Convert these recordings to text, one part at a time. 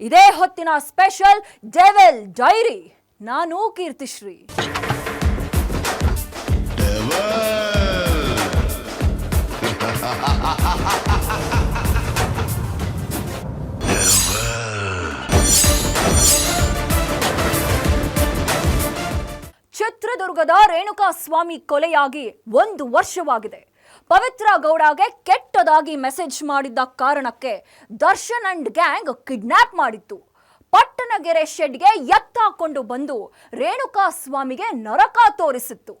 ಇದೇ ಹೊತ್ತಿನ special ಡೆವೆಲ್ dairy ನಾನು ಕೀರ್ತಿಶ್ರೀ. ಚಿತ್ರದುರ್ಗದ ರೇಣುಕಾ ಸ್ವಾಮಿ ಕೊಲೆಯಾಗಿ ಒಂದು ವರ್ಷವಾಗಿದೆ. ಪವಿತ್ರ ಗೌಡಗೆ ಕೆಟ್ಟದಾಗಿ ಮೆಸೇಜ್ ಮಾಡಿದ್ದ ಕಾರಣಕ್ಕೆ ದರ್ಶನ್ ಅಂಡ್ ಗ್ಯಾಂಗ್ ಕಿಡ್ನಾಪ್ ಮಾಡಿತ್ತು. ಪಟ್ಟಣಗೆರೆ ಶೆಡ್ಗೆ ಎತ್ತಾಕೊಂಡು ಬಂದು ರೇಣುಕಾ ಸ್ವಾಮಿಗೆ ನರಕ ತೋರಿಸಿತ್ತು.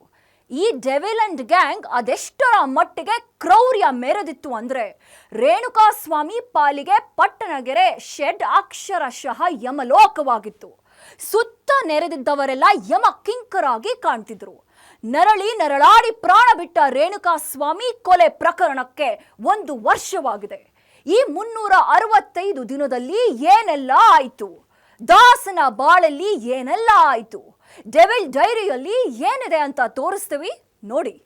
ಈ ಡೆವಿಲ್ ಅಂಡ್ ಗ್ಯಾಂಗ್ ಅದೆಷ್ಟರ ಮಟ್ಟಿಗೆ ಕ್ರೌರ್ಯ ಮೆರೆದಿತ್ತು ಅಂದ್ರೆ ರೇಣುಕಾ ಸ್ವಾಮಿ ಪಾಲಿಗೆ ಪಟ್ಟಣಗೆರೆ ಶೆಡ್ ಅಕ್ಷರಶಃ ಯಮಲೋಕವಾಗಿತ್ತು. ಸುತ್ತ ನೆರೆದಿದ್ದವರೆಲ್ಲ ಯಮ ಕಿಂಕರಾಗಿ ಕಾಣ್ತಿದ್ರು. ನರಳಿ ನರಳಾಡಿ ಪ್ರಾಣ ಬಿಟ್ಟ ರೇಣುಕಾ ಸ್ವಾಮಿ ಕೊಲೆ ಪ್ರಕರಣಕ್ಕೆ ಒಂದು ವರ್ಷವಾಗಿದೆ. ಈ ಮುನ್ನೂರ ಅರವತ್ತೈದು ದಿನದಲ್ಲಿ ಏನೆಲ್ಲ ಆಯಿತು? ದಾಸನ ಬಾಳಲ್ಲಿ ಏನೆಲ್ಲ ಆಯಿತು? ಡೆವಿಲ್ ಡೈರಿಯಲ್ಲಿ ಏನಿದೆ ಅಂತ ತೋರಿಸ್ತೀವಿ? ನೋಡಿ.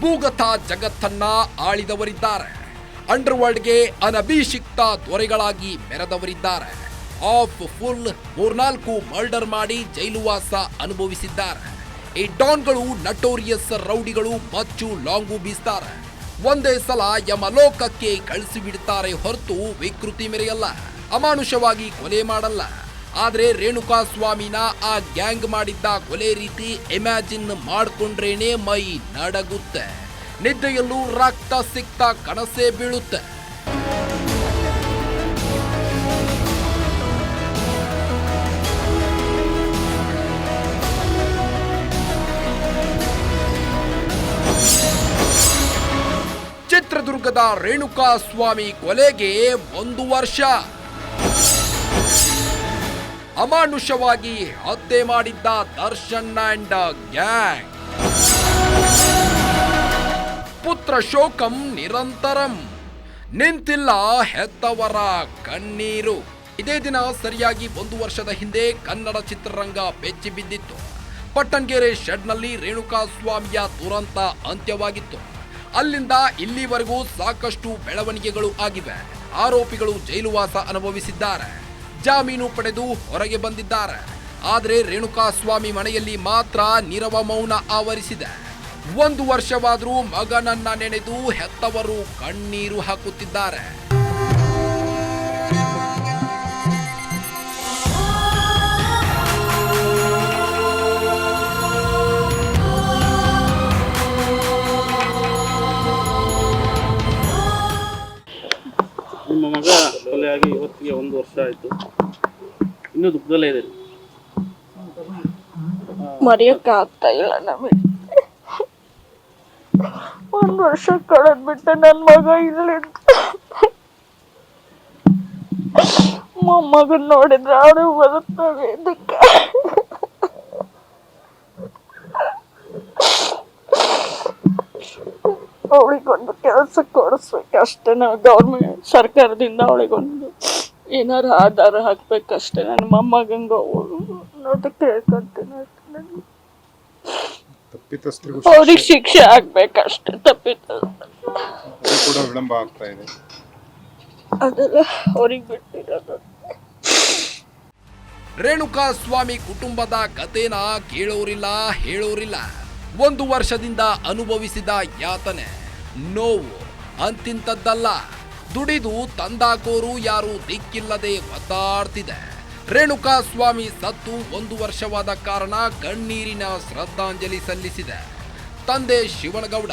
ಭೂಗತ ಜಗತ್ತನ್ನ ಆಳಿದವರಿದ್ದಾರೆ. ಅಂಡರ್ವರ್ಲ್ಡ್ಗೆ ಅನಭಿಷಿಕ್ತ ದೊರೆಗಳಾಗಿ ಮೆರೆದವರಿದ್ದಾರೆ. ಆಫ್ ಫುಲ್ ಮೂರ್ನಾಲ್ಕು ಮರ್ಡರ್ ಮಾಡಿ ಜೈಲುವಾಸ ಅನುಭವಿಸಿದ್ದಾರೆ. ಈ ಡಾನ್ಗಳು ನಟೋರಿಯಸ್ ರೌಡಿಗಳು ಮಚ್ಚು ಲಾಂಗು ಬೀಸ್ತಾರೆ. ಒಂದೇ ಸಲ ಯಮಲೋಕಕ್ಕೆ ಕಳಿಸಿಬಿಡ್ತಾರೆ ಹೊರತು ವಿಕೃತಿ ಮೆರೆಯಲ್ಲ. ಅಮಾನುಷವಾಗಿ ಕೊಲೆ ಮಾಡಲ್ಲ. ಆದ್ರೆ ರೇಣುಕಾ ಸ್ವಾಮಿನ ಆ ಗ್ಯಾಂಗ್ ಮಾಡಿದ್ದ ಕೊಲೆ ರೀತಿ ಇಮ್ಯಾಜಿನ್ ಮಾಡಿಕೊಂಡ್ರೇನೆ ಮೈ ನಡಗುತ್ತೆ. ನಿದ್ದೆಯಲ್ಲೂ ರಕ್ತ ಸಿಕ್ತ ಕನಸೇ ಬೀಳುತ್ತೆ. ಚಿತ್ರದುರ್ಗದ ರೇಣುಕಾ ಸ್ವಾಮಿ ಕೊಲೆಗೆ ಒಂದು ವರ್ಷ. ಅಮಾನುಷವಾಗಿ ಹತ್ಯೆ ಮಾಡಿದ್ದ ದರ್ಶನ್ ಅಂಡ್ ಗ್ಯಾಂಗ್. ಪುತ್ರ ಶೋಕಂ ನಿರಂತರಂ. ನಿಂತಿಲ್ಲ ಹೆತ್ತವರ ಕಣ್ಣೀರು. ಇದೇ ದಿನ ಸರಿಯಾಗಿ ಒಂದು ವರ್ಷದ ಹಿಂದೆ ಕನ್ನಡ ಚಿತ್ರರಂಗ ಬೆಚ್ಚಿ ಬಿದ್ದಿತ್ತು. ಪಟ್ಟಣಗೆರೆ ಶೆಡ್ನಲ್ಲಿ ರೇಣುಕಾ ಸ್ವಾಮಿಯ ದುರಂತ ಅಂತ್ಯವಾಗಿತ್ತು. ಅಲ್ಲಿಂದ ಇಲ್ಲಿವರೆಗೂ ಸಾಕಷ್ಟು ಬೆಳವಣಿಗೆಗಳು ಆಗಿವೆ. ಆರೋಪಿಗಳು ಜೈಲುವಾಸ ಅನುಭವಿಸಿದ್ದಾರೆ. ಜಾಮೀನು ಪಡೆದು ಹೊರಗೆ ಬಂದಿದ್ದಾರೆ. ಆದರೆ ರೇಣುಕಾ ಸ್ವಾಮಿ ಮನೆಯಲ್ಲಿ ಮಾತ್ರ ನೀರವ ಮೌನ ಆವರಿಸಿದೆ. ಒಂದು ವರ್ಷವಾದರೂ ಮಗನನ್ನ ನೆನೆದು ಹೆತ್ತವರು ಕಣ್ಣೀರು ಹಾಕುತ್ತಿದ್ದಾರೆ. ಕೊಲೆಯಾಗಿ ಇವತ್ತಿಗೆ ಒಂದು ವರ್ಷ ಆಯಿತು. ಇನ್ನೂ ದುಃಖದಲ್ಲೇ ಇದೆ. ಮರೆಯಕ್ಕೆ ಆಗ್ತಾ ಇಲ್ಲ ನಮಗೆ. ಒಂದು ವರ್ಷ ಕಳೆದ್ಬಿಟ್ಟೆ ನನ್ ಮಗ ಇಲ್ಲಿ ಮೊಮ್ಮಗನ್ ನೋಡಿದ್ರೆ ಅವನು ಬದುಕ್ತಾವೆ ಇದಕ್ಕೆ. ಅವಳಿಗೊಂದು ಕೆಲಸ ಕೊಡಿಸ್ಬೇಕು ಅಷ್ಟೇ ನಾವು ಗೌರ್ಮೆಂಟ್ ಸರ್ಕಾರದಿಂದ ಅವಳಿಗೊಂದು ಏನಾರ ಆಧಾರ ಹಾಕ್ಬೇಕಷ್ಟೇ. ನನ್ನ ಮೊಮ್ಮಗಂಗ ನೋಡಿ ಕೇಳ್ಕೊಂತೀನಿ. ತಪ್ಪಿತಸ್ಥರಿಗೂ ಅವ್ರಿಗೆ ಶಿಕ್ಷೆ ಆಗ್ಬೇಕಷ್ಟೇ ತಪ್ಪಿತ ಕೂಡ ವಿಳಂಬ ಆಗ್ತಾ ಇದೆ. ಅದೆಲ್ಲ ಅವ್ರಿಗೆ ಬಿಟ್ಟಿರೋದು. ರೇಣುಕಾ ಸ್ವಾಮಿ ಕುಟುಂಬದ ಕಥೆನ ಕೇಳೋರಿಲ್ಲ ಹೇಳೋರಿಲ್ಲ. ಒಂದು ವರ್ಷದಿಂದ ಅನುಭವಿಸಿದ ಯಾತನೆ. ನೋವು ಅಂತಿಂತದ್ದಲ್ಲ ದುಡಿದು ತಂದಾಕೋರು ಯಾರು ದಿಕ್ಕಿಲ್ಲದೆ ಒತ್ತಾಡ್ತಿದೆ ರೇಣುಕಾ ಸ್ವಾಮಿ ಸತ್ತು ಒಂದು ವರ್ಷವಾದ ಕಾರಣ ಕಣ್ಣೀರಿನ ಶ್ರದ್ಧಾಂಜಲಿ ಸಲ್ಲಿಸಿದೆ. ತಂದೆ ಶಿವನಗೌಡ,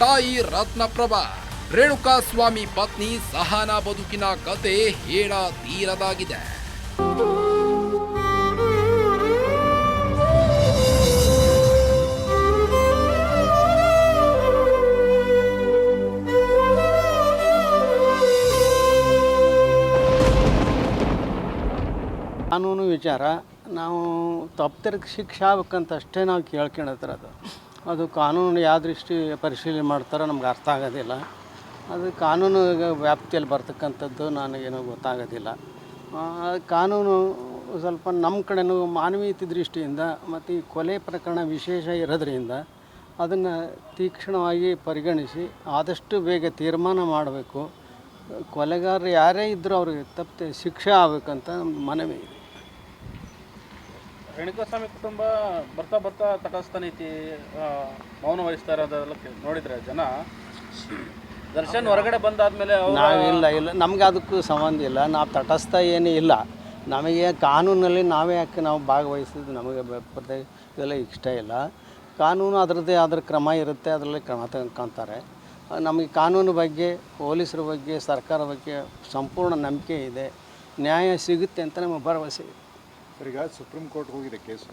ತಾಯಿ ರತ್ನಪ್ರಭಾ, ರೇಣುಕಾ ಸ್ವಾಮಿ ಪತ್ನಿ ಸಹನಾ ಬದುಕಿನ ಕತೆ ಹೇಳ ತೀರದಾಗಿದೆ. ಕಾನೂನು ವಿಚಾರ, ನಾವು ತಪ್ಪಿದ್ರಿಗೆ ಶಿಕ್ಷೆ ಆಗ್ಬೇಕಂತ ಅಷ್ಟೇ ನಾವು ಕೇಳ್ಕೊಳತ್ತಿರೋದು ಅದು. ಕಾನೂನು ಯಾವ ದೃಷ್ಟಿ ಪರಿಶೀಲನೆ ಮಾಡ್ತಾರೋ ನಮ್ಗೆ ಅರ್ಥ ಆಗೋದಿಲ್ಲ. ಅದು ಕಾನೂನು ವ್ಯಾಪ್ತಿಯಲ್ಲಿ ಬರ್ತಕ್ಕಂಥದ್ದು ನನಗೇನು ಗೊತ್ತಾಗೋದಿಲ್ಲ. ಕಾನೂನು ಸ್ವಲ್ಪ ನಮ್ಮ ಕಡೆನೂ ಮಾನವೀಯತೆ ದೃಷ್ಟಿಯಿಂದ ಮತ್ತು ಈ ಕೊಲೆ ಪ್ರಕರಣ ವಿಶೇಷ ಇರೋದ್ರಿಂದ ಅದನ್ನು ತೀಕ್ಷ್ಣವಾಗಿ ಪರಿಗಣಿಸಿ ಆದಷ್ಟು ಬೇಗ ತೀರ್ಮಾನ ಮಾಡಬೇಕು. ಕೊಲೆಗಾರರು ಯಾರೇ ಇದ್ದರೂ ಅವ್ರಿಗೆ ತಪ್ಪದೆ ಶಿಕ್ಷೆ ಆಗಬೇಕಂತ ಮನವಿ ಇದೆ. ರೇಣುಕಾಸ್ವಾಮಿ ಕುಟುಂಬ ಬರ್ತಾ ಬರ್ತಾ ತಟಸ್ಥ ನೀತಿ ಆ, ಮೌನ ವಹಿಸ್ತಾ ಇರೋದೆಲ್ಲ ನೋಡಿದ್ರೆ ಜನ. ದರ್ಶನ್ ಹೊರಗಡೆ ಬಂದಾದ್ಮೇಲೆ ಅವ್ರ- ನಾವು ಇಲ್ಲ ಇಲ್ಲ ನಮ್ಗೆ ಅದಕ್ಕೂ ಸಂಬಂಧ ಇಲ್ಲ. ನಾವು ತಟಸ್ಥ ಏನೂ ಇಲ್ಲ. ನಮಗೆ ಕಾನೂನಲ್ಲಿ ನಾವೇ ಯಾಕೆ ನಾವು ಭಾಗವಹಿಸಿದ್ದು ನಮಗೆ ಇದೆಲ್ಲ ಇಷ್ಟ ಇಲ್ಲ. ಕಾನೂನು ಅದರದ್ದೇ ಆದ್ರ ಕ್ರಮ ಇರುತ್ತೆ ಅದರಲ್ಲಿ ಕ್ರಮ ತಗೊಂತಾರೆ ನಮಗೆ ಕಾನೂನು ಬಗ್ಗೆ ಪೊಲೀಸರ ಬಗ್ಗೆ ಸರ್ಕಾರ ಬಗ್ಗೆ ಸಂಪೂರ್ಣ ನಂಬಿಕೆ ಇದೆ. ನ್ಯಾಯ ಸಿಗುತ್ತೆ ಅಂತ ನಮಗೆ ಭರವಸೆ ಇದೆ. ಸುಪ್ರೀಂ ಕೋರ್ಟ್ ಹೋಗಿದೆ ಕೇಸು.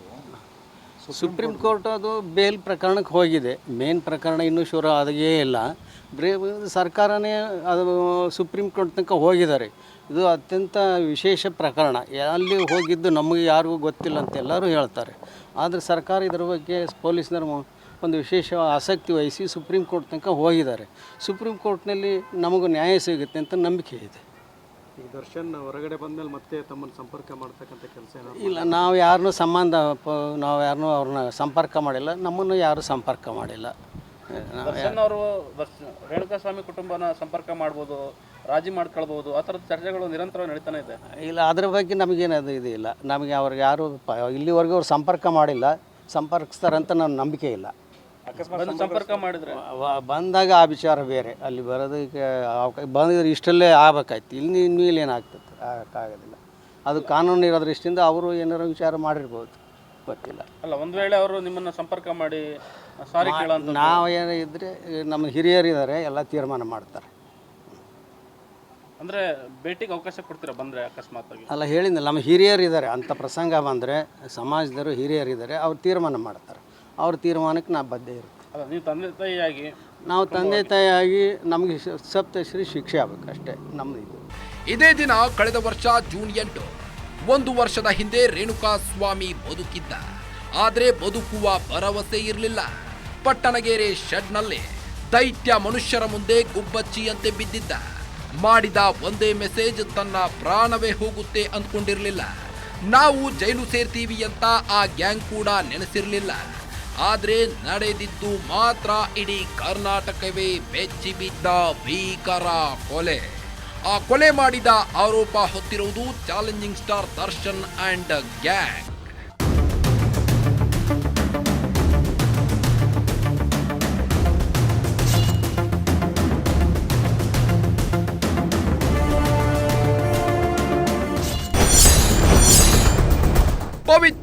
ಸುಪ್ರೀಂ ಕೋರ್ಟ್ ಅದು ಬೇಲ್ ಪ್ರಕರಣಕ್ಕೆ ಹೋಗಿದೆ. ಮೇನ್ ಪ್ರಕರಣ ಇನ್ನೂ ಶುರು ಆದಾಗೇ ಇಲ್ಲ. ಬ್ರೇ, ಸರ್ಕಾರನೇ ಅದು ಸುಪ್ರೀಂ ಕೋರ್ಟ್ ತನಕ ಹೋಗಿದ್ದಾರೆ. ಇದು ಅತ್ಯಂತ ವಿಶೇಷ ಪ್ರಕರಣ. ಅಲ್ಲಿ ಹೋಗಿದ್ದು ನಮಗೆ ಯಾರಿಗೂ ಗೊತ್ತಿಲ್ಲ ಅಂತ ಎಲ್ಲರೂ ಹೇಳ್ತಾರೆ. ಆದರೆ ಸರ್ಕಾರ ಇದರ ಬಗ್ಗೆ ಪೊಲೀಸ್ನರ ಒಂದು ವಿಶೇಷ ಆಸಕ್ತಿ ವಹಿಸಿ ಸುಪ್ರೀಂ ಕೋರ್ಟ್ ತನಕ ಹೋಗಿದ್ದಾರೆ. ಸುಪ್ರೀಂ ಕೋರ್ಟ್ನಲ್ಲಿ ನಮಗೂ ನ್ಯಾಯ ಸಿಗುತ್ತೆ ಅಂತ ನಂಬಿಕೆ ಇದೆ. ಈಗ ದರ್ಶನ್ ಹೊರಗಡೆ ಬಂದ್ಮೇಲೆ ಮತ್ತೆ ತಮ್ಮನ್ನು ಸಂಪರ್ಕ ಮಾಡ್ತಕ್ಕಂಥ ಕೆಲಸ ಇಲ್ಲ ನಾವು ಯಾರನ್ನೂ ಸಂಬಂಧ ಪ- ನಾವು ಯಾರನ್ನೂ ಅವ್ರನ್ನ ಸಂಪರ್ಕ ಮಾಡಿಲ್ಲ ನಮ್ಮನ್ನು ಯಾರೂ ಸಂಪರ್ಕ ಮಾಡಿಲ್ಲ. ದರ್ಶನ್ ಅವರು ರೇಣುಕಾ ಸ್ವಾಮಿ ಕುಟುಂಬನ ಸಂಪರ್ಕ ಮಾಡ್ಬೋದು ರಾಜಿ ಮಾಡ್ಕೊಳ್ಬೋದು ಆ ಥರದ ಚರ್ಚೆಗಳು ನಿರಂತರವಾಗಿ ನಡೀತಾನೆ ಇದೆ. ಇಲ್ಲ ಅದ್ರ ಬಗ್ಗೆ ನಮಗೇನದು ಇದು ಇಲ್ಲ. ನಮಗೆ ಅವ್ರಿಗೆ ಯಾರು ಪ ಇಲ್ಲಿವರೆಗೂ ಅವ್ರು ಸಂಪರ್ಕ ಮಾಡಿಲ್ಲ ಸಂಪರ್ಕಿಸ್ತಾರಂತ ನನ್ನ ನಂಬಿಕೆ ಇಲ್ಲ. ಬಂದು ಸಂಪರ್ಕ ಮಾಡಿದ್ರೆ? ವ- ಬಂದಾಗ ಆ ವಿಚಾರ ಬೇರೆ. ಅಲ್ಲಿ ಬರೋದಕ್ಕೆ ಅವಕಾಶ ಬಂದಿದ್ರೆ ಇಷ್ಟಲ್ಲೇ ಆಗ್ಬೇಕಾಯ್ತು. ಇಲ್ಲಿ ಇನ್ಮೇಲೆ ಏನಾಗ್ತದೆ ಆಗೋಕ್ಕಾಗೋದಿಲ್ಲ ಅದು ಕಾನೂನು ಇರೋದ್ರ ದೃಷ್ಟಿಯಿಂದ ಅವರು ಏನಾರು ವಿಚಾರ ಮಾಡಿರ್ಬೋದು. ಗೊತ್ತಿಲ್ಲ. ಅಲ್ಲ ಒಂದ್ ವೇಳೆ ಅವರು ನಿಮ್ಮನ್ನ ಸಂಪರ್ಕ ಮಾಡಿ ಸಾರಿ ಕೇಳಂತ ನಾವು ಏನೋ ಇದ್ದರೆ ನಮ್ಮ ಹಿರಿಯರಿದ್ದಾರೆ ಎಲ್ಲ ತೀರ್ಮಾನ ಮಾಡ್ತಾರೆ. ಅಂದ್ರೆ ಭೇಟಿಗೆ ಅವಕಾಶ ಕೊಡ್ತೀರಾ ಬಂದ್ರೆ ಅಕಸ್ಮಾತ್ ಆಗಿ ಅಲ್ಲ ಹೇಳಿದ್ನಲ್ಲ ನಮ್ಮ ಹಿರಿಯರಿದ್ದಾರೆ. ಅಂಥ ಪ್ರಸಂಗ ಬಂದರೆ ಸಮಾಜದವರು ಹಿರಿಯರಿದ್ದಾರೆ ಅವ್ರು ತೀರ್ಮಾನ ಮಾಡ್ತಾರೆ. ಅವ್ರ ತೀರ್ಮಾನಕ್ಕೆ ನಾವು ಬದ್ಧ ಇರುತ್ತೆ ಅಲ್ಲ ನೀವು ತಂದೆ ತಾಯಿಯಾಗಿ ನಾವು ತಂದೆ ತಾಯಿಯಾಗಿ ನಮಗೆ ಸಪ್ತಶ್ರೀ ಶಿಕ್ಷೆ ಆಗ್ಬೇಕು ಅಷ್ಟೇ ನಮ್ಮದು ಇದು. ಇದೇ ದಿನ ಕಳೆದ ವರ್ಷ ಜೂನ್ ಎಂಟು ಒಂದು ವರ್ಷದ ಹಿಂದೆ ರೇಣುಕಾ ಸ್ವಾಮಿ ಬದುಕಿದ್ದ. ಆದರೆ ಬದುಕುವ ಭರವಸೆ ಇರಲಿಲ್ಲ. ಪಟ್ಟಣಗೆರೆ ಶೆಡ್ನಲ್ಲಿ ದೈತ್ಯ ಮನುಷ್ಯರ ಮುಂದೆ ಗುಬ್ಬಚ್ಚಿಯಂತೆ ಬಿದ್ದಿದ್ದ. ಮಾಡಿದ ಒಂದೇ ಮೆಸೇಜ್ ತನ್ನ ಪ್ರಾಣವೇ ಹೋಗುತ್ತೆ ಅಂದ್ಕೊಂಡಿರಲಿಲ್ಲ. ನಾವು ಜೈಲು ಸೇರ್ತೀವಿ ಅಂತ ಆ ಗ್ಯಾಂಗ್ ಕೂಡ ನೆನೆಸಿರ್ಲಿಲ್ಲ. ಆದ್ರೆ ನಡೆದಿದ್ದು ಮಾತ್ರ ಇಡೀ ಕರ್ನಾಟಕವೇ ಬೆಚ್ಚಿ ಬಿದ್ದ ಭೀಕರ ಕೊಲೆ. ಆ ಕೊಲೆ ಮಾಡಿದ ಆರೋಪ ಹೊತ್ತಿರುವುದು challenging star Darshan and gang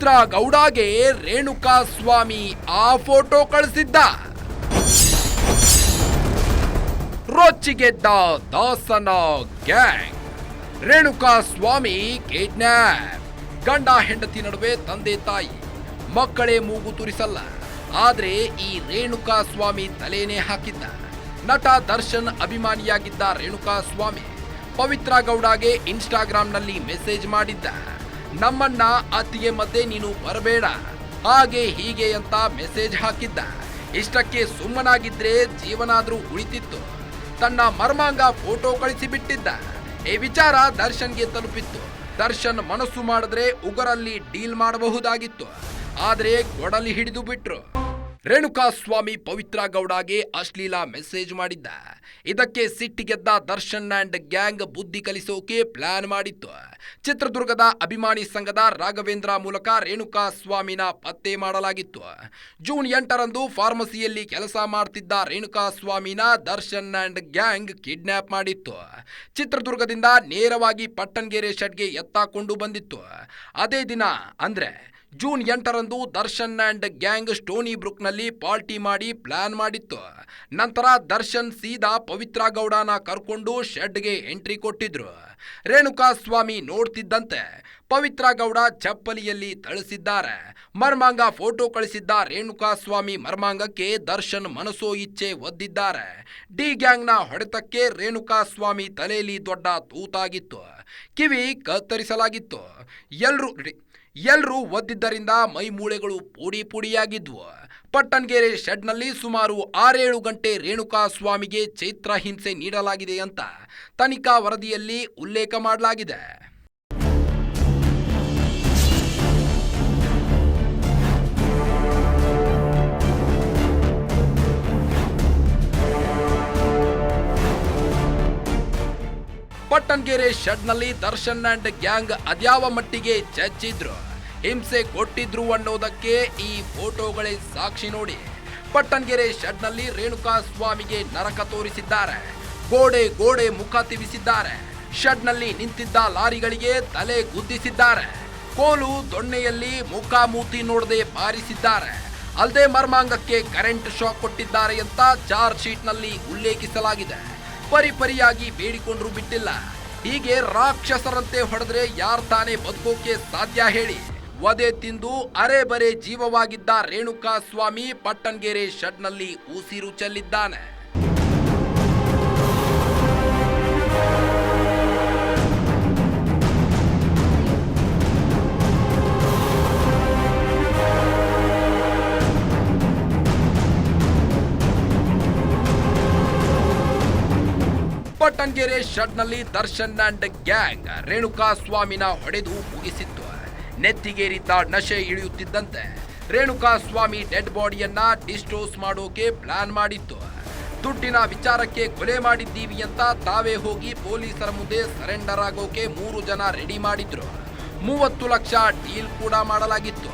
Pavitra ಗೌಡಾಗೆ Renuka Swamy ಆ ಫೋಟೋ ಕಳಿಸಿದ್ದ. ರೊಚ್ಚಿಗೆದ್ದ ದಾಸನ ಗ್ಯಾಂಗ್. ರೇಣುಕಾ ಸ್ವಾಮಿ ಕಿಡ್ನಾಪ್. ಗಂಡ ಹೆಂಡತಿ ನಡುವೆ ತಂದೆ ತಾಯಿ. ಮಕ್ಕಳೇ ಮೂಗು ತುರಿಸಲ್ಲ. ಆದ್ರೆ ಈ ರೇಣುಕಾ ಸ್ವಾಮಿ ತಲೆನೇ ಹಾಕಿದ್ದ. ನಟ ದರ್ಶನ್ ಅಭಿಮಾನಿಯಾಗಿದ್ದ ರೇಣುಕಾ ಸ್ವಾಮಿ ಪವಿತ್ರ ಗೌಡಗೆ ಇನ್ಸ್ಟಾಗ್ರಾಂನಲ್ಲಿ ಮೆಸೇಜ್ ಮಾಡಿದ್ದ. ನಮ್ಮನ್ನ ಅತ್ತಿಗೆ ಮತ್ತೆ ನೀನು ಬರಬೇಡ. ಹಾಗೆ ಹೀಗೆ ಅಂತ ಮೆಸೇಜ್ ಹಾಕಿದ್ದ. ಇಷ್ಟಕ್ಕೆ ಸುಮ್ಮನಾಗಿದ್ರೆ ಜೀವನಾದ್ರೂ ಉಳಿತಿತ್ತು. ತನ್ನ ಮರ್ಮಾಂಗ ಫೋಟೋ ಕಳಿಸಿಬಿಟ್ಟಿದ್ದ. ಈ ವಿಚಾರ ದರ್ಶನ್ಗೆ ತಲುಪಿತ್ತು. ದರ್ಶನ್ ಮನಸ್ಸು ಮಾಡಿದ್ರೆ ಉಗರಲ್ಲಿ ಡೀಲ್ ಮಾಡಬಹುದಾಗಿತ್ತು. ಆದ್ರೆ ಕೊಡಲಿ ಹಿಡಿದು ಬಿಟ್ರು. ರೇಣುಕಾ ಸ್ವಾಮಿ ಪವಿತ್ರ ಗೌಡಗೆ ಅಶ್ಲೀಲ ಮೆಸೇಜ್ ಮಾಡಿದ್ದ. ಇದಕ್ಕೆ ಸಿಟ್ಟಿಗೆದ್ದ ದರ್ಶನ್ ಅಂಡ್ ಗ್ಯಾಂಗ್ ಬುದ್ಧಿ ಕಲಿಸೋಕೆ ಪ್ಲಾನ್ ಮಾಡಿತ್ತು. ಚಿತ್ರದುರ್ಗದ ಅಭಿಮಾನಿ ಸಂಘದ ರಾಘವೇಂದ್ರ ಮೂಲಕ ರೇಣುಕಾ ಸ್ವಾಮಿನ ಪತ್ತೆ ಮಾಡಲಾಗಿತ್ತು. ಜೂನ್ ಎಂಟರಂದು ಫಾರ್ಮಸಿಯಲ್ಲಿ ಕೆಲಸ ಮಾಡ್ತಿದ್ದ ರೇಣುಕಾ ಸ್ವಾಮಿನ ದರ್ಶನ್ ಅಂಡ್ ಗ್ಯಾಂಗ್ ಕಿಡ್ನಾಪ್ ಮಾಡಿತ್ತು. ಚಿತ್ರದುರ್ಗದಿಂದ ನೇರವಾಗಿ ಪಟ್ಟಣಗೆರೆ ಶೆಡ್ಗೆ ಎತ್ತಾಕೊಂಡು ಬಂದಿತ್ತು. ಅದೇ ದಿನ, ಅಂದ್ರೆ ಜೂನ್ ಎಂಟರಂದು ದರ್ಶನ್ ಅಂಡ್ ಗ್ಯಾಂಗ್ ಸ್ಟೋನಿ ಬ್ರುಕ್ನಲ್ಲಿ ಪಾರ್ಟಿ ಮಾಡಿ ಪ್ಲಾನ್ ಮಾಡಿತ್ತು. ನಂತರ ದರ್ಶನ್ ಸೀದಾ ಪವಿತ್ರ ಗೌಡನ ಕರ್ಕೊಂಡು ಶೆಡ್ಗೆ ಎಂಟ್ರಿ ಕೊಟ್ಟಿದ್ರು. ರೇಣುಕಾ ಸ್ವಾಮಿ ನೋಡ್ತಿದ್ದಂತೆ. ಪವಿತ್ರ ಗೌಡ ಚಪ್ಪಲಿಯಲ್ಲಿ ಥಳಿಸಿದ್ದಾರೆ. ಮರ್ಮಾಂಗ ಫೋಟೋ ಕಳಿಸಿದ್ದ ರೇಣುಕಾ ಸ್ವಾಮಿ ಮರ್ಮಾಂಗಕ್ಕೆ ದರ್ಶನ್ ಮನಸೋ ಇಚ್ಛೆ ಒದ್ದಿದ್ದಾರೆ. ಡಿ ಗ್ಯಾಂಗ್ನ ಹೊಡೆತಕ್ಕೆ ರೇಣುಕಾ ಸ್ವಾಮಿ ತಲೆಯಲ್ಲಿ ದೊಡ್ಡ ತೂತಾಗಿತ್ತು. ಕಿವಿ ಕತ್ತರಿಸಲಾಗಿತ್ತು. ಎಲ್ರೂ ಎಲ್ರೂ ಒದ್ದಿದ್ದರಿಂದ ಮೈ ಮೂಳೆಗಳು ಪುಡಿ ಪುಡಿಯಾಗಿದ್ವು. ಪಟ್ಟಣಗೆರೆ ಶೆಡ್ನಲ್ಲಿ ಸುಮಾರು ಆರೇಳು ಗಂಟೆ ರೇಣುಕಾ ಸ್ವಾಮಿಗೆ ಚೈತ್ರ ಹಿಂಸೆ ನೀಡಲಾಗಿದೆ ಅಂತ ತನಿಖಾ ವರದಿಯಲ್ಲಿ ಉಲ್ಲೇಖ ಮಾಡಲಾಗಿದೆ. ಪಟ್ಟಣಗೆರೆ ಶೆಡ್ನಲ್ಲಿ ದರ್ಶನ್ ಅಂಡ್ ಗ್ಯಾಂಗ್ ಅದ್ಯಾವ ಮಟ್ಟಿಗೆ ಚಚ್ಚಿದ್ರು ಹಿಂಸೆ ಕೊಟ್ಟಿದ್ರು ಅನ್ನೋದಕ್ಕೆ ಈ ಫೋಟೋಗಳೇ ಸಾಕ್ಷಿ ನೋಡಿ. ಪಟ್ಟಣಗೆರೆ ಶೆಡ್ನಲ್ಲಿ ರೇಣುಕಾ ಸ್ವಾಮಿಗೆ ನರಕ ತೋರಿಸಿದ್ದಾರೆ, ಗೋಡೆ ಗೋಡೆ ಮುಖ ತಿವಿಸಿದ್ದಾರೆ. ಶೆಡ್ನಲ್ಲಿ ನಿಂತಿದ್ದ ಲಾರಿಗಳಿಗೆ ತಲೆ ಗುದ್ದಿಸಿದ್ದಾರೆ, ಕೋಲು ದೊಣ್ಣೆಯಲ್ಲಿ ಮುಖ ಮೂತಿ ನೋಡದೆ ಬಾರಿಸಿದ್ದಾರೆ. ಅಲ್ಲದೆ ಮರ್ಮಾಂಗಕ್ಕೆ ಕರೆಂಟ್ ಶಾಕ್ ಕೊಟ್ಟಿದ್ದಾರೆ ಅಂತ ಚಾರ್ಜ್ ಶೀಟ್ನಲ್ಲಿ ಉಲ್ಲೇಖಿಸಲಾಗಿದೆ. ಪರಿಪರಿಯಾಗಿ ಬೇಡಿಕೊಂಡ್ರು ಬಿಟ್ಟಿಲ್ಲ. ಹೀಗೆ ರಾಕ್ಷಸರಂತೆ ಹೊಡೆದ್ರೆ ಯಾರ್ ತಾನೇ ಬದುಕೋಕೆ ಸಾಧ್ಯ ಹೇಳಿ. ವದೆ ತಿಂದು ಅರೆ ಬರೆ ಜೀವವಾಗಿದ್ದ ರೇಣುಕಾ ಸ್ವಾಮಿ ಪಟ್ಟಣಗೆರೆ ಶಡ್ನಲ್ಲಿ ಉಸಿರು ಚೆಲ್ಲಿದ್ದಾನೆ. ಪಟ್ಟಣಗೆರೆ ಶರ್ಟ್ನಲ್ಲಿ ದರ್ಶನ್ ಅಂಡ್ ಗ್ಯಾಂಗ್ ರೇಣುಕಾ ಸ್ವಾಮಿನ ಹೊಡೆದು ಮುಗಿಸಿತ್ತು. ನೆತ್ತಿಗೇರಿದ್ದ ನಶೆ ಇಳಿಯುತ್ತಿದ್ದಂತೆ ರೇಣುಕಾ ಸ್ವಾಮಿ ಡೆಡ್ ಬಾಡಿಯನ್ನ ಡಿಸ್ಟೋಸ್ ಮಾಡೋಕೆ ಪ್ಲಾನ್ ಮಾಡಿತ್ತು. ದುಡ್ಡಿನ ವಿಚಾರಕ್ಕೆ ಕೊಲೆ ಮಾಡಿದ್ದೀವಿ ಅಂತ ತಾವೇ ಹೋಗಿ ಪೊಲೀಸರ ಮುಂದೆ ಸರೆಂಡರ್ ಆಗೋಕೆ ಮೂರು ಜನ ರೆಡಿ ಮಾಡಿದ್ರು. ಮೂವತ್ತು ಲಕ್ಷ ಡೀಲ್ ಕೂಡ ಮಾಡಲಾಗಿತ್ತು.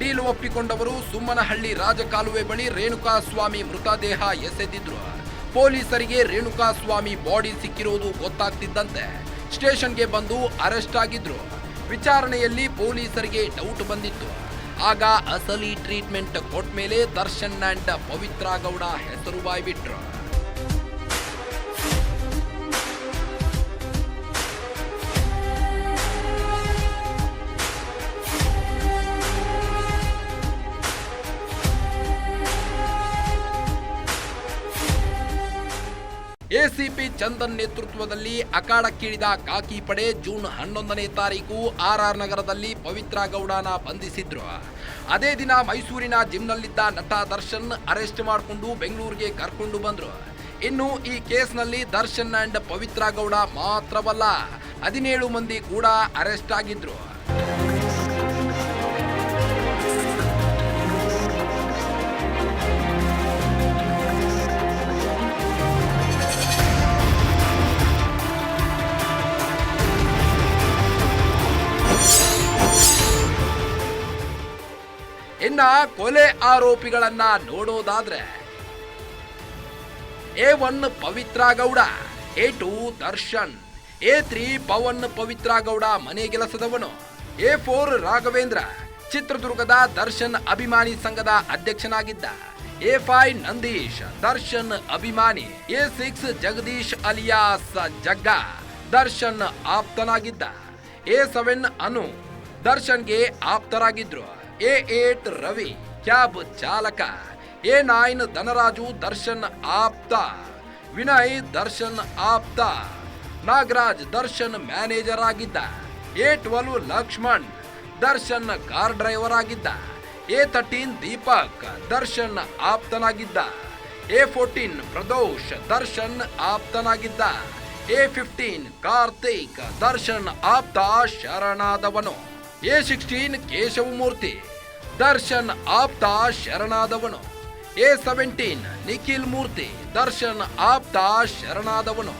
ಡೀಲ್ ಒಪ್ಪಿಕೊಂಡವರು ಸುಮ್ಮನಹಳ್ಳಿ ರಾಜಕಾಲುವೆ ಬಳಿ ರೇಣುಕಾ ಸ್ವಾಮಿ ಮೃತದೇಹ ಎಸೆದಿದ್ರು. ಪೊಲೀಸರಿಗೆ ರೇಣುಕಾ ಸ್ವಾಮಿ ಬಾಡಿ ಸಿಕ್ಕಿರುವುದು ಗೊತ್ತಾಗ್ತಿದ್ದಂತೆ. ಸ್ಟೇಷನ್ಗೆ ಬಂದು ಅರೆಸ್ಟ್ ಆಗಿದ್ರು. ವಿಚಾರಣೆಯಲ್ಲಿ ಪೊಲೀಸರಿಗೆ ಡೌಟ್ ಬಂದಿತ್ತು. ಆಗ ಅಸಲಿ ಟ್ರೀಟ್ಮೆಂಟ್ ಕೊಟ್ಮೇಲೆ ದರ್ಶನ್ ಅಂಡ್ ಪವಿತ್ರ ಗೌಡ ಹೆಸರು ಬಾಯ್ಬಿಟ್ರು ಎಸಿಪಿ ಚಂದನ್ ನೇತೃತ್ವದಲ್ಲಿ ಅಖಾಡಕ್ಕಿಳಿದ ಕಾಕಿ ಪಡೆ ಜೂನ್ ಹನ್ನೊಂದನೇ ತಾರೀಕು ಆರ್ ನಗರದಲ್ಲಿ ಪವಿತ್ರ ಗೌಡನ ಬಂಧಿಸಿದ್ರು. ಅದೇ ದಿನ ಮೈಸೂರಿನ ಜಿಮ್ನಲ್ಲಿದ್ದ ನಟ ದರ್ಶನ್ ಅರೆಸ್ಟ್ ಮಾಡಿಕೊಂಡು ಬೆಂಗಳೂರಿಗೆ ಕರ್ಕೊಂಡು ಬಂದ್ರು. ಇನ್ನು ಈ ಕೇಸ್ನಲ್ಲಿ ದರ್ಶನ್ ಅಂಡ್ ಪವಿತ್ರ ಗೌಡ ಮಾತ್ರವಲ್ಲ, ಹದಿನೇಳು ಮಂದಿ ಕೂಡ ಅರೆಸ್ಟ್ ಆಗಿದ್ರು. ಇನ್ನ ಕೊಲೆ ಆರೋಪಿಗಳನ್ನ ನೋಡೋದಾದ್ರೆ A one Pavitra Gowda A two Darshan, A three Pavan Pavitra Gowda ಮನೆ ಕೆಲಸದವನು, ಎ ಫೋರ್ ರಾಘವೇಂದ್ರ, ಚಿತ್ರದುರ್ಗದ ದರ್ಶನ್ ಅಭಿಮಾನಿ ಸಂಘದ ಅಧ್ಯಕ್ಷನಾಗಿದ್ದ, ಎ ಫೈ ನಂದೀಶ್, ದರ್ಶನ್ ಅಭಿಮಾನಿ, A six Jagadish alias Jagga Darshan ಆಪ್ತನಾಗಿದ್ದ, A seven Anu ದರ್ಶನ್ಗೆ ಆಪ್ತರಾಗಿದ್ರು. ಎ ಏಟ್ ರವಿ ಕ್ಯಾಬ್ ಚಾಲಕ? ಎ ನೈನ್ ಧನರಾಜು ದರ್ಶನ್ ಆಪ್ತ? ವಿನಯ್ ದರ್ಶನ್ ಆಪ್ತ? ನಾಗರಾಜ್ ದರ್ಶನ್ ಮ್ಯಾನೇಜರ್ ಆಗಿದ್ದ? A twelve Lakshman Darshan car driver ಆಗಿದ್ದ? ಎ ತರ್ಟೀನ್ ದೀಪಕ್ ದರ್ಶನ್ ಆಪ್ತನಾಗಿದ್ದ? ಎ ಫೋರ್ಟೀನ್ ಪ್ರದೋಷ್ ದರ್ಶನ್ ಆಪ್ತನಾಗಿದ್ದ? ಎ ಫಿಫ್ಟೀನ್ ಕಾರ್ತಿಕ್ ದರ್ಶನ್ ಆಪ್ತ ಶರಣಾದವನು? A sixteen Keshavamurthy. ದರ್ಶನ್ ಆಪ್ತ ಶರಣಾದವನು. A seventeen Nikhil Murthy. Darshan ಆಪ್ತ ಶರಣಾದವನು.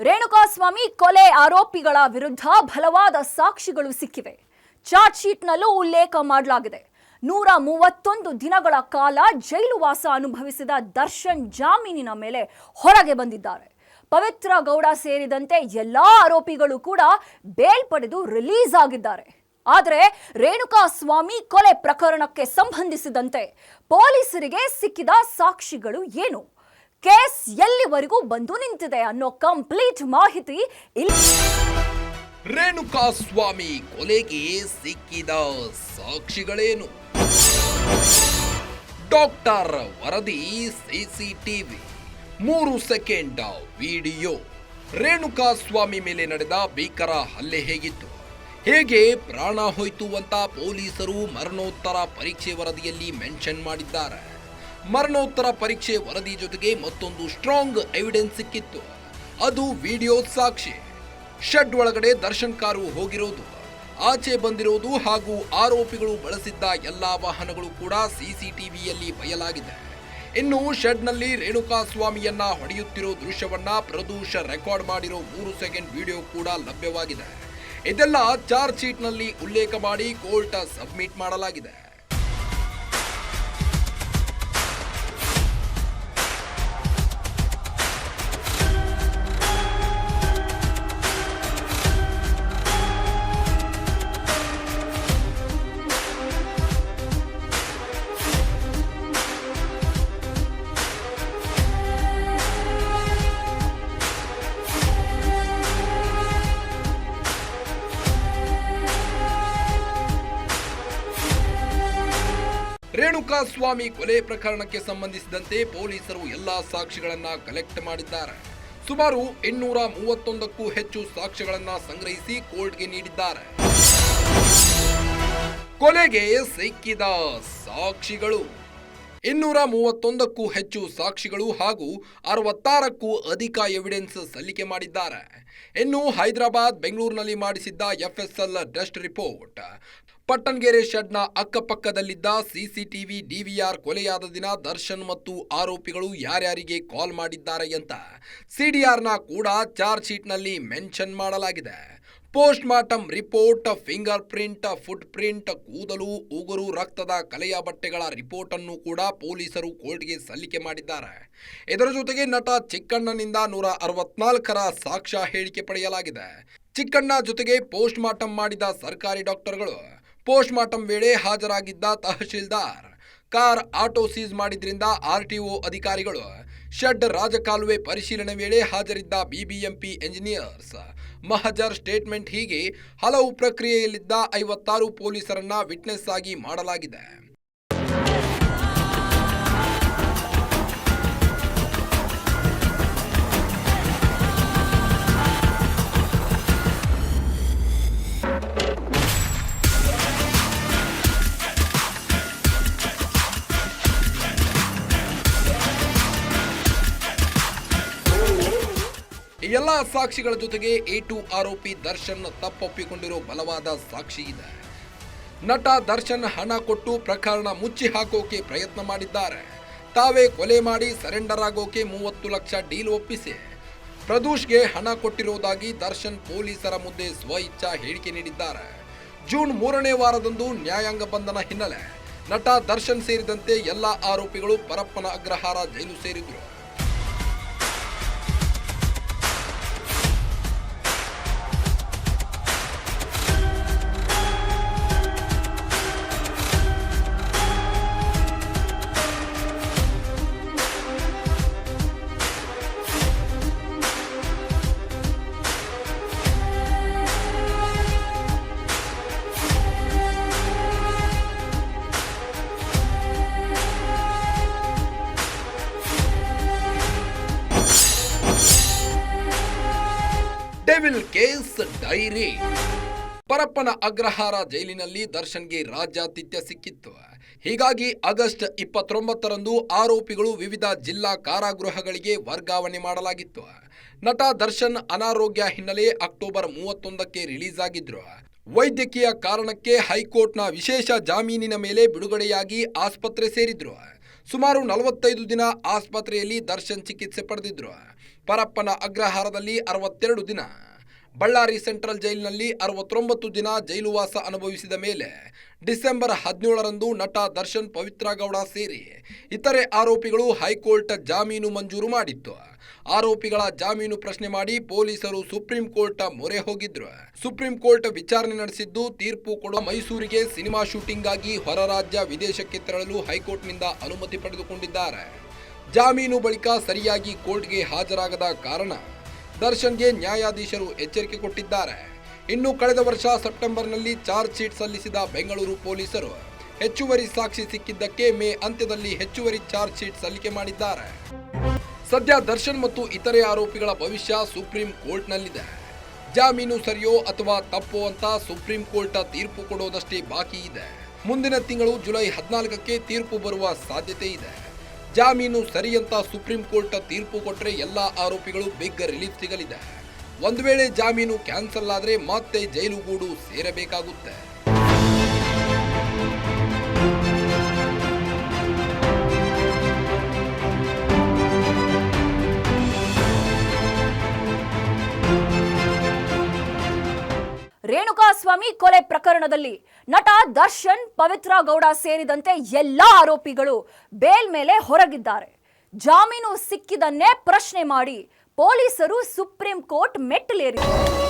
ರೇಣುಕಾಸ್ವಾಮಿ ಕೊಲೆ ಆರೋಪಿಗಳ ವಿರುದ್ಧ ಬಲವಾದ ಸಾಕ್ಷಿಗಳು ಸಿಕ್ಕಿವೆ. ಚಾರ್ಜ್ ಶೀಟ್ನಲ್ಲೂ ಉಲ್ಲೇಖ ಮಾಡಲಾಗಿದೆ. ನೂರ ಮೂವತ್ತೊಂದು ದಿನಗಳ ಕಾಲ ಜೈಲುವಾಸ ಅನುಭವಿಸಿದ ದರ್ಶನ್ ಜಾಮೀನಿನ ಮೇಲೆ ಹೊರಗೆ ಬಂದಿದ್ದಾರೆ. ಪವಿತ್ರ ಗೌಡ ಸೇರಿದಂತೆ ಎಲ್ಲಾ ಆರೋಪಿಗಳು ಕೂಡ ಬೇಲ್ ಪಡೆದು ರಿಲೀಸ್ ಆಗಿದ್ದಾರೆ. ಆದರೆ ರೇಣುಕಾ ಸ್ವಾಮಿ ಕೊಲೆ ಪ್ರಕರಣಕ್ಕೆ ಸಂಬಂಧಿಸಿದಂತೆ ಪೊಲೀಸರಿಗೆ ಸಿಕ್ಕಿದ ಸಾಕ್ಷಿಗಳು ಏನು? ಕೇಸ್ ಎಲ್ಲಿವರೆಗೂ ಬಂದು ನಿಂತಿದೆ ಅನ್ನೋ ಕಂಪ್ಲೀಟ್ ಮಾಹಿತಿ ಇಲ್ಲಿ. ರೇಣುಕಾ ಸ್ವಾಮಿ ಕೊಲೆಗೆ ಸಿಕ್ಕಿದ ಸಾಕ್ಷಿಗಳೇನು? ಡಾಕ್ಟರ್ ವರದಿ, ಸಿಸಿಟಿವಿ, ಮೂರು ಸೆಕೆಂಡ್ ವಿಡಿಯೋ. ರೇಣುಕಾ ಸ್ವಾಮಿ ಮೇಲೆ ನಡೆದ ಭೀಕರ ಹಲ್ಲೆ ಹೇಗಿತ್ತು? ಹೇಗೆ ಪ್ರಾಣ ಹೋಯ್ತು ಅಂತ ಪೊಲೀಸರು ಮರಣೋತ್ತರ ಪರೀಕ್ಷೆ ವರದಿಯಲ್ಲಿ ಮೆನ್ಷನ್ ಮಾಡಿದ್ದಾರೆ. ಮರಣೋತ್ತರ ಪರೀಕ್ಷೆ ವರದಿ ಜೊತೆಗೆ ಮತ್ತೊಂದು ಸ್ಟ್ರಾಂಗ್ ಎವಿಡೆನ್ಸ್ ಸಿಕ್ಕಿತ್ತು. ಅದು ವಿಡಿಯೋ ಸಾಕ್ಷಿ. ಶೆಡ್ ಒಳಗಡೆ ದರ್ಶನ್ ಕಾರು ಹೋಗಿರೋದು. ಆಚೆ ಬಂದಿರೋದು ಹಾಗೂ ಆರೋಪಿಗಳು ಬಳಸಿದ್ದ ಎಲ್ಲಾ ವಾಹನಗಳು ಕೂಡ ಸಿಸಿಟಿವಿಯಲ್ಲಿ ಬಯಲಾಗಿದೆ. ಇನ್ನು ಶೆಡ್ನಲ್ಲಿ ರೇಣುಕಾ ಸ್ವಾಮಿಯನ್ನ ಹೊಡೆಯುತ್ತಿರೋ ದೃಶ್ಯವನ್ನ ಪ್ರದೂಷ ರೆಕಾರ್ಡ್ ಮಾಡಿರೋ ಮೂರು ಸೆಕೆಂಡ್ ವಿಡಿಯೋ ಕೂಡ ಲಭ್ಯವಾಗಿದೆ. ಇದೆಲ್ಲ ಚಾರ್ಜ್ ಶೀಟ್ನಲ್ಲಿ ಉಲ್ಲೇಖ ಮಾಡಿ ಕೋರ್ಟ್ ಸಬ್ಮಿಟ್ ಮಾಡಲಾಗಿದೆ. ರೇಣುಕಾ ಸ್ವಾಮಿ ಕೊಲೆ ಪ್ರಕರಣಕ್ಕೆ ಸಂಬಂಧಿಸಿದಂತೆ ಪೊಲೀಸರು ಎಲ್ಲಾ ಸಾಕ್ಷಿಗಳನ್ನ ಕಲೆಕ್ಟ್ ಮಾಡಿದ್ದಾರೆ. ಸುಮಾರು ಇನ್ನೂರ ಮೂವತ್ತೊಂದಕ್ಕೂ ಹೆಚ್ಚು ಸಾಕ್ಷ್ಯಗಳನ್ನ ಸಂಗ್ರಹಿಸಿ ಕೋರ್ಟ್ಗೆ ನೀಡಿದ್ದಾರೆ. ಕೊಲೆಗೆ ಸಿಕ್ಕಿದ ಸಾಕ್ಷಿಗಳು. ಇನ್ನೂರ ಮೂವತ್ತೊಂದಕ್ಕೂ ಹೆಚ್ಚು ಸಾಕ್ಷಿಗಳು ಹಾಗೂ ಅರವತ್ತಾರಕ್ಕೂ ಅಧಿಕ ಎವಿಡೆನ್ಸ್ ಸಲ್ಲಿಕೆ ಮಾಡಿದ್ದಾರೆ. ಇನ್ನು ಹೈದರಾಬಾದ್, ಬೆಂಗಳೂರಿನಲ್ಲಿ ಮಾಡಿಸಿದ್ದ ಎಫ್ಎಸ್ಎಲ್ ಡಸ್ಟ್ ರಿಪೋರ್ಟ್ ಪಟ್ಟಣಗೆರೆ ಶೆಡ್ನ ಅಕ್ಕಪಕ್ಕದಲ್ಲಿದ್ದ ಸಿಸಿಟಿವಿ ಡಿವಿಆರ್ ಕೊಲೆಯಾದ ದಿನ ದರ್ಶನ್ ಮತ್ತು ಆರೋಪಿಗಳು ಯಾರ್ಯಾರಿಗೆ ಕಾಲ್ ಮಾಡಿದ್ದಾರೆ ಅಂತ ಸಿಡಿಆರ್ನ ಕೂಡ ಚಾರ್ಜ್ ಶೀಟ್ನಲ್ಲಿ ಮೆನ್ಷನ್ ಮಾಡಲಾಗಿದೆ. Post mortem report finger print foot print ಕೂದಲು, ಉಗುರು, ರಕ್ತದ ಕಲೆಯ ಬಟ್ಟೆಗಳ ರಿಪೋರ್ಟ್ ಅನ್ನು ಕೂಡ ಪೊಲೀಸರು ಕೋರ್ಟ್ಗೆ ಸಲ್ಲಿಕೆ ಮಾಡಿದ್ದಾರೆ. ಇದರ ಜೊತೆಗೆ ನಟ ಚಿಕ್ಕಣ್ಣನಿಂದ ನೂರ ಅರವತ್ನಾಲ್ಕರ ಸಾಕ್ಷ್ಯ ಹೇಳಿಕೆ ಪಡೆಯಲಾಗಿದೆ. ಚಿಕ್ಕಣ್ಣ ಜೊತೆಗೆ ಪೋಸ್ಟ್ ಮಾರ್ಟಮ್ ಮಾಡಿದ ಸರ್ಕಾರಿ ಡಾಕ್ಟರ್ಗಳು ಪೋಸ್ಟ್ ಮಾರ್ಟಮ್ ವೇಳೆ ಹಾಜರಾಗಿದ್ದ ತಹಶೀಲ್ದಾರ್, ಕಾರ್ ಆಟೋ ಸೀಸ್ ಮಾಡಿದ್ರಿಂದ ಆರ್ಟಿಒ ಅಧಿಕಾರಿಗಳು ಶೆಡ್ ರಾಜಕಾಲುವೆ ಪರಿಶೀಲನೆ ವೇಳೆ ಹಾಜರಿದ್ದ ಬಿಬಿಎಂಪಿ ಎಂಜಿನಿಯರ್ಸ್. ಮಹಜರ್ ಸ್ಟೇಟ್ಮೆಂಟ್ ಹೀಗೆ ಹಲವು ಪ್ರಕ್ರಿಯೆಯಲ್ಲಿದ್ದ ಐವತ್ತಾರು ಪೊಲೀಸರನ್ನ ವಿಟ್ನೆಸ್ ಆಗಿ ಮಾಡಲಾಗಿದೆ. ಎಲ್ಲ ಸಾಕ್ಷಿಗಳ ಜೊತೆಗೆ ಎ ಟು ಆರೋಪಿ ದರ್ಶನ್ ತಪ್ಪೊಪ್ಪಿಕೊಂಡಿರೋ ಬಲವಾದ ಸಾಕ್ಷಿ ಇದೆ. ನಟ ದರ್ಶನ್ ಹಣ ಕೊಟ್ಟು ಪ್ರಕರಣ ಮುಚ್ಚಿ ಹಾಕೋಕೆ ಪ್ರಯತ್ನ ಮಾಡಿದ್ದಾರೆ. ತಾವೇ ಕೊಲೆ ಮಾಡಿ ಸರೆಂಡರ್ ಆಗೋಕೆ ಮೂವತ್ತು ಲಕ್ಷ ಡೀಲ್ ಒಪ್ಪಿಸಿ. ಪ್ರದೂಷ್ಗೆ ಹಣ ಕೊಟ್ಟಿರುವುದಾಗಿ ದರ್ಶನ್ ಪೊಲೀಸರ ಮುಂದೆ ಸ್ವ ಇಚ್ಛಾ ಹೇಳಿಕೆ ನೀಡಿದ್ದಾರೆ. ಜೂನ್ ಮೂರನೇ ವಾರದಂದು ನ್ಯಾಯಾಂಗ ಬಂಧನ ಹಿನ್ನೆಲೆ ನಟ ದರ್ಶನ್ ಸೇರಿದಂತೆ ಎಲ್ಲ ಆರೋಪಿಗಳು ಪರಪ್ಪನ ಅಗ್ರಹಾರ ಜೈಲು ಸೇರಿದ್ರು. ಡೈರಿ ಪರಪ್ಪನ ಅಗ್ರಹಾರ ಜೈಲಿನಲ್ಲಿ ದರ್ಶನ್ಗೆ ರಾಜ್ಯಾತಿಥ್ಯ ಸಿಕ್ಕಿತ್ತು. ಹೀಗಾಗಿ ಆಗಸ್ಟ್ ಇಪ್ಪತ್ತೊಂಬತ್ತರಂದು ಆರೋಪಿಗಳು ವಿವಿಧ ಜಿಲ್ಲಾ ಕಾರಾಗೃಹಗಳಿಗೆ ವರ್ಗಾವಣೆ ಮಾಡಲಾಗಿತ್ತು. ನಟ ದರ್ಶನ್ ಅನಾರೋಗ್ಯ ಹಿನ್ನೆಲೆ ಅಕ್ಟೋಬರ್ ಮೂವತ್ತೊಂದಕ್ಕೆ ರಿಲೀಸ್ ಆಗಿದ್ರು ವೈದ್ಯಕೀಯ ಕಾರಣಕ್ಕೆ ಹೈಕೋರ್ಟ್ನ ವಿಶೇಷ ಜಾಮೀನಿನ ಮೇಲೆ ಬಿಡುಗಡೆಯಾಗಿ ಆಸ್ಪತ್ರೆ ಸೇರಿದ್ರು. ಸುಮಾರು ನಲವತ್ತೈದು ದಿನ ಆಸ್ಪತ್ರೆಯಲ್ಲಿ ದರ್ಶನ್ ಚಿಕಿತ್ಸೆ ಪಡೆದಿದ್ರು. ಪರಪ್ಪನ ಅಗ್ರಹಾರದಲ್ಲಿ ಅರವತ್ತೆರಡು ದಿನ. ಬಳ್ಳಾರಿ ಸೆಂಟ್ರಲ್ ಜೈಲಿನಲ್ಲಿ ಅರವತ್ತೊಂಬತ್ತು ದಿನ ಜೈಲುವಾಸ ಅನುಭವಿಸಿದ ಮೇಲೆ ಡಿಸೆಂಬರ್ ಹದಿನೇಳರಂದು ನಟ ದರ್ಶನ್ ಪವಿತ್ರ ಗೌಡ ಸೇರಿ ಇತರೆ ಆರೋಪಿಗಳು ಹೈಕೋರ್ಟ್ ಜಾಮೀನು ಮಂಜೂರು ಮಾಡಿತ್ತು. ಆರೋಪಿಗಳ ಜಾಮೀನು ಪ್ರಶ್ನೆ ಮಾಡಿ ಪೊಲೀಸರು ಸುಪ್ರೀಂ ಕೋರ್ಟ್ ಮೊರೆ ಹೋಗಿದ್ರು. ಸುಪ್ರೀಂ ಕೋರ್ಟ್ ವಿಚಾರಣೆ ನಡೆಸಿದ್ದು ತೀರ್ಪು ಕೊಡುವ ಮೈಸೂರಿಗೆ ಸಿನಿಮಾ ಶೂಟಿಂಗ್ಗಾಗಿ ಹೊರ ರಾಜ್ಯ ವಿದೇಶಕ್ಕೆ ತೆರಳಲು ಹೈಕೋರ್ಟ್ನಿಂದ ಅನುಮತಿ ಪಡೆದುಕೊಂಡಿದ್ದಾರೆ. ಜಾಮೀನು ಬಳಿಕ ಸರಿಯಾಗಿ ಕೋರ್ಟ್ಗೆ ಹಾಜರಾಗದ ಕಾರಣ ದರ್ಶನ್ಗೆ ನ್ಯಾಯಾಧೀಶರು ಎಚ್ಚರಿಕೆ ಕೊಟ್ಟಿದ್ದಾರೆ. ಇನ್ನು ಕಳೆದ ವರ್ಷ ಸೆಪ್ಟೆಂಬರ್ನಲ್ಲಿ ಚಾರ್ಜ್ ಶೀಟ್ ಸಲ್ಲಿಸಿದ ಬೆಂಗಳೂರು ಪೊಲೀಸರು ಹೆಚ್ಚುವರಿ ಸಾಕ್ಷಿ ಸಿಕ್ಕಿದ್ದಕ್ಕೆ ಮೇ ಅಂತ್ಯದಲ್ಲಿ ಹೆಚ್ಚುವರಿ ಚಾರ್ಜ್ ಶೀಟ್ ಸಲ್ಲಿಕೆ ಮಾಡಿದ್ದಾರೆ. ಸದ್ಯ ದರ್ಶನ್ ಮತ್ತು ಇತರೆ ಆರೋಪಿಗಳ ಭವಿಷ್ಯ ಸುಪ್ರೀಂ ಕೋರ್ಟ್ನಲ್ಲಿದೆ. ಜಾಮೀನು ಸರಿಯೋ ಅಥವಾ ತಪ್ಪೋ ಅಂತ ಸುಪ್ರೀಂ ಕೋರ್ಟ್ ತೀರ್ಪು ಕೊಡೋದಷ್ಟೇ ಬಾಕಿ ಇದೆ. ಮುಂದಿನ ತಿಂಗಳು ಜುಲೈ ಹದಿನಾಲ್ಕಕ್ಕೆ ತೀರ್ಪು ಬರುವ ಸಾಧ್ಯತೆ ಇದೆ. ಜಾಮೀನು ಸರಿ ಅಂತ ಸುಪ್ರೀಂ ಕೋರ್ಟ್ ತೀರ್ಪು ಕೊಟ್ಟರೆ ಎಲ್ಲ ಆರೋಪಿಗಳು ಬಿಗ್ ರಿಲೀಫ್ ಸಿಗಲಿದೆ. ಒಂದು ವೇಳೆ ಜಾಮೀನು ಕ್ಯಾನ್ಸಲ್ ಆದರೆ ಮತ್ತೆ ಜೈಲುಗೂಡು ಸೇರಬೇಕಾಗುತ್ತೆ. ರೇಣುಕಾಸ್ವಾಮಿ ಕೊಲೆ ಪ್ರಕರಣದಲ್ಲಿ ನಟ ದರ್ಶನ್ ಪವಿತ್ರ ಗೌಡ ಸೇರಿದಂತೆ ಎಲ್ಲಾ ಆರೋಪಿಗಳು ಬೇಲ್ ಮೇಲೆ ಹೊರಗಿದ್ದಾರೆ. ಜಾಮೀನು ಸಿಕ್ಕಿದನ್ನೇ ಪ್ರಶ್ನೆ ಮಾಡಿ ಪೊಲೀಸರು ಸುಪ್ರೀಂ ಕೋರ್ಟ್ ಮೆಟ್ಟಿಲೇರಿದ್ದಾರೆ.